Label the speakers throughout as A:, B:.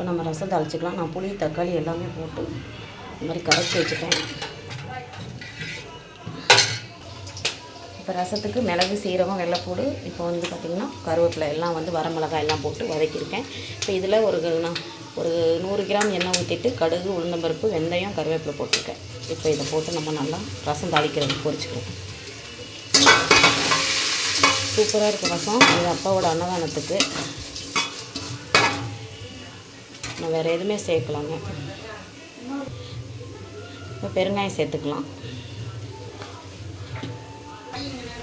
A: இப்போ நம்ம ரசம் தாளிச்சிக்கலாம். நான் புளி தக்காளி எல்லாமே போட்டு இந்த மாதிரி கரைச்சி வச்சுட்டேன். இப்போ ரசத்துக்கு மிளகு சீரகம் வெள்ளைப்பூடு இப்போ வந்து பார்த்திங்கன்னா கருவேப்பிலை எல்லாம் வந்து வரமிளகாய் எல்லாம் போட்டு வதக்கியிருக்கேன். இப்போ இதில் ஒரு நான் ஒரு நூறு கிராம் எண்ணெய் ஊற்றிட்டு கடுகு உளுந்தம்பருப்பு வெந்தயம் கருவேப்பிலை போட்டிருக்கேன். இப்போ இதை போட்டு நம்ம நல்லா ரசம் தாளிக்கிறதுக்கு பொரிச்சுக்கலாம் சூப்பராக இருக்கும் ரசம். இது அப்பாவோட அன்னதானத்துக்கு. நம்ம வேறு எதுவுமே சேர்க்கலாங்க. இப்போ பெருங்காயம் சேர்த்துக்கலாம்.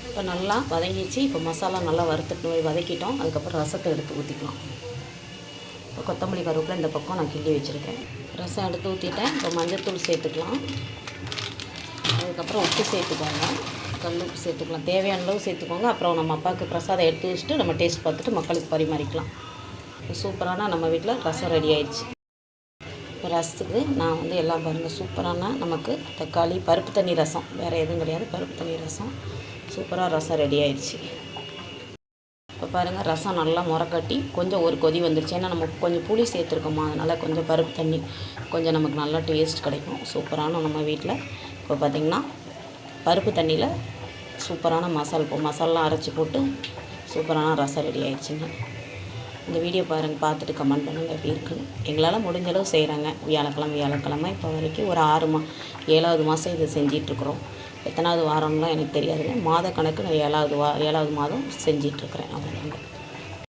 A: இப்போ நல்லா வதங்கிச்சு இப்போ மசாலா நல்லா வறுத்துட்டு வதக்கிட்டோம். அதுக்கப்புறம் ரசத்தை எடுத்து ஊற்றிக்கலாம் இப்போ கொத்தமல்லி கருவேப்பிலை இந்த பக்கம் நான் கிள்ளி வச்சுருக்கேன். ரசம் எடுத்து ஊற்றிட்டேன் இப்போ மஞ்சத்தூள் சேர்த்துக்கலாம். அதுக்கப்புறம் உப்பு சேர்த்துக்கோங்க. கல் உப்பு சேர்த்துக்கலாம். தேவையான அளவு சேர்த்துக்கோங்க. அப்புறம் நம்ம அப்பாவுக்கு பிரசாதம் எடுத்து வச்சுட்டு நம்ம டேஸ்ட் பார்த்துட்டு மக்களுக்கு பரிமாறிக்கலாம். சூப்பரான நம்ம வீட்டில் ரசம் ரெடி ஆயிடுச்சு. இப்போ ரசத்துக்கு நான் வந்து எல்லாம் பாருங்கள் சூப்பரான நமக்கு தக்காளி பருப்பு தண்ணி ரசம். வேறு எதுவும் கிடையாது பருப்பு தண்ணி ரசம். சூப்பராக ரசம் ரெடி ஆயிடுச்சு. இப்போ பாருங்கள் ரசம் நல்லா முறக்கட்டி கொஞ்சம் ஒரு கொதி வந்துருச்சு. ஏன்னா நம்ம கொஞ்சம் புளி சேர்த்துருக்கோமா அதனால் கொஞ்சம் பருப்பு தண்ணி கொஞ்சம் நமக்கு நல்லா டேஸ்ட் கிடைக்கும். சூப்பரான நம்ம வீட்டில் இப்போ பார்த்திங்கன்னா பருப்பு தண்ணியில் சூப்பரான மசால் இப்போ மசாலாம் அரைச்சி போட்டு சூப்பரான ரசம் ரெடி ஆயிடுச்சுங்க. இந்த வீடியோ பாருங்கள் பார்த்துட்டு கமெண்ட் பண்ணுங்கள் எப்படி இருக்குன்னு. எங்களால் முடிஞ்ச அளவு செய்கிறாங்க வியாழக்கிழமை வியாழக்கிழமை இப்போ வரைக்கும் ஒரு ஆறு மா ஏழாவது மாதம் இது செஞ்சிட்ருக்குறோம் எத்தனாவது வாரம்லாம் எனக்கு தெரியாதுங்க. மாத கணக்கு நான் ஏழாவது வா ஏழாவது மாதம் செஞ்சிட்ருக்குறேன் அவ்வளோதாங்க